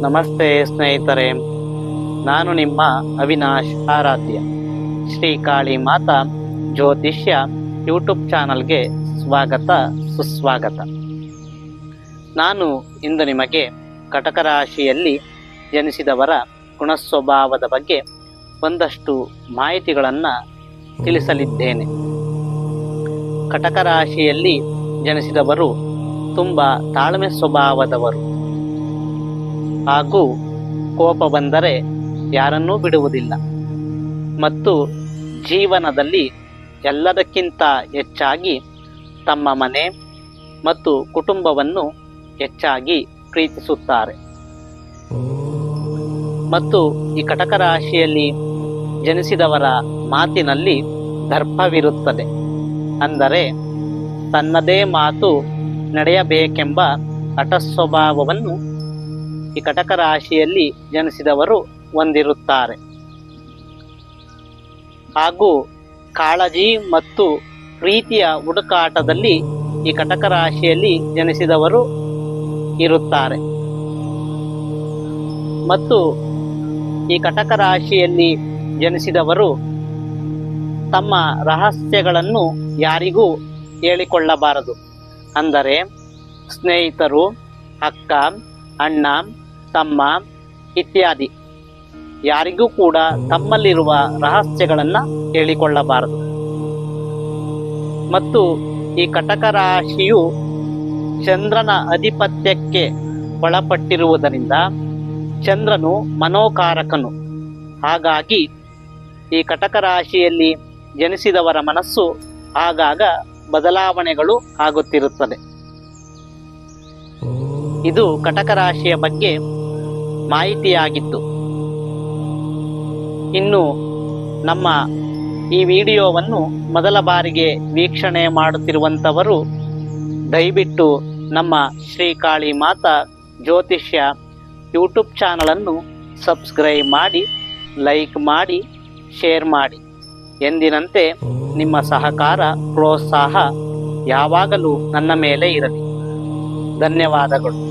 ನಮಸ್ತೆ ಸ್ನೇಹಿತರೆ. ನಾನು ನಿಮ್ಮ ಅವಿನಾಶ್ ಆರಾಧ್ಯ. ಶ್ರೀ ಕಾಳಿ ಮಾತಾ ಜ್ಯೋತಿಷ್ಯ ಯೂಟ್ಯೂಬ್ ಚಾನಲ್ಗೆ ಸ್ವಾಗತ, ಸುಸ್ವಾಗತ. ನಾನು ಇಂದು ನಿಮಗೆ ಕಟಕ ರಾಶಿಯಲ್ಲಿ ಜನಿಸಿದವರ ಗುಣಸ್ವಭಾವದ ಬಗ್ಗೆ ಒಂದಷ್ಟು ಮಾಹಿತಿಗಳನ್ನು ತಿಳಿಸಲಿದ್ದೇನೆ. ಕಟಕ ರಾಶಿಯಲ್ಲಿ ಜನಿಸಿದವರು ತುಂಬ ತಾಳ್ಮೆ ಸ್ವಭಾವದವರು. ಹಾಗೂ ಕೋಪ ಬಂದರೆ ಯಾರನ್ನೂ ಬಿಡುವುದಿಲ್ಲ. ಮತ್ತು ಜೀವನದಲ್ಲಿ ಎಲ್ಲದಕ್ಕಿಂತ ಹೆಚ್ಚಾಗಿ ತಮ್ಮ ಮನೆ ಮತ್ತು ಕುಟುಂಬವನ್ನು ಹೆಚ್ಚಾಗಿ ಪ್ರೀತಿಸುತ್ತಾರೆ. ಮತ್ತು ಈ ಕಟಕ ರಾಶಿಯಲ್ಲಿ ಜನಿಸಿದವರ ಮಾತಿನಲ್ಲಿ ದರ್ಪವಿರುತ್ತದೆ. ಅಂದರೆ ತನ್ನದೇ ಮಾತು ನಡೆಯಬೇಕೆಂಬ ಹಠ ಸ್ವಭಾವವನ್ನು ಈ ಕಟಕ ರಾಶಿಯಲ್ಲಿ ಜನಿಸಿದವರು ಹೊಂದಿರುತ್ತಾರೆ ಹಾಗೂ ಕಾಳಜಿ ಮತ್ತು ಪ್ರೀತಿಯ ಹುಡುಕಾಟದಲ್ಲಿ ಈ ಕಟಕ ರಾಶಿಯಲ್ಲಿ ಜನಿಸಿದವರು ಇರುತ್ತಾರೆ. ಮತ್ತು ಈ ಕಟಕ ರಾಶಿಯಲ್ಲಿ ಜನಿಸಿದವರು ತಮ್ಮ ರಹಸ್ಯಗಳನ್ನು ಯಾರಿಗೂ ಹೇಳಿಕೊಳ್ಳಬಾರದು. ಅಂದರೆ ಸ್ನೇಹಿತರು, ಅಕ್ಕ ಅಣ್ಣ, ತಮ್ಮ ಇತ್ಯಾದಿ. ಯಾರಿಗೂ ಕೂಡ ತಮ್ಮಲ್ಲಿರುವ ರಹಸ್ಯಗಳನ್ನು ಹೇಳಿಕೊಳ್ಳಬಾರದು. ಮತ್ತು ಈ ಕಟಕ ರಾಶಿಯು ಚಂದ್ರನ ಅಧಿಪತ್ಯಕ್ಕೆ ಒಳಪಟ್ಟಿರುವುದರಿಂದ ಚಂದ್ರನು ಮನೋಕಾರಕನು. ಹಾಗಾಗಿ ಈ ಕಟಕ ರಾಶಿಯಲ್ಲಿ ಜನಿಸಿದವರ ಮನಸ್ಸು ಆಗಾಗ ಬದಲಾವಣೆಗಳು ಆಗುತ್ತಿರುತ್ತದೆ. ಇದು ಕಟಕ ರಾಶಿಯ ಬಗ್ಗೆ ಮಾಹಿತಿಯಾಗಿತ್ತು. ಇನ್ನು ನಮ್ಮ ಈ ವಿಡಿಯೋವನ್ನು ಮೊದಲ ಬಾರಿಗೆ ವೀಕ್ಷಣೆ ಮಾಡುತ್ತಿರುವಂಥವರು, ದಯವಿಟ್ಟು ನಮ್ಮ ಶ್ರೀ ಕಾಳಿ ಮಾತಾ ಜ್ಯೋತಿಷ್ಯ ಯೂಟ್ಯೂಬ್ ಚಾನಲನ್ನು ಸಬ್ಸ್ಕ್ರೈಬ್ ಮಾಡಿ, ಲೈಕ್ ಮಾಡಿ, ಶೇರ್ ಮಾಡಿ. ಎಂದಿನಂತೆ ನಿಮ್ಮ ಸಹಕಾರ, ಪ್ರೋತ್ಸಾಹ ಯಾವಾಗಲೂ ನನ್ನ ಮೇಲೆ ಇರಲಿ. ಧನ್ಯವಾದಗಳು.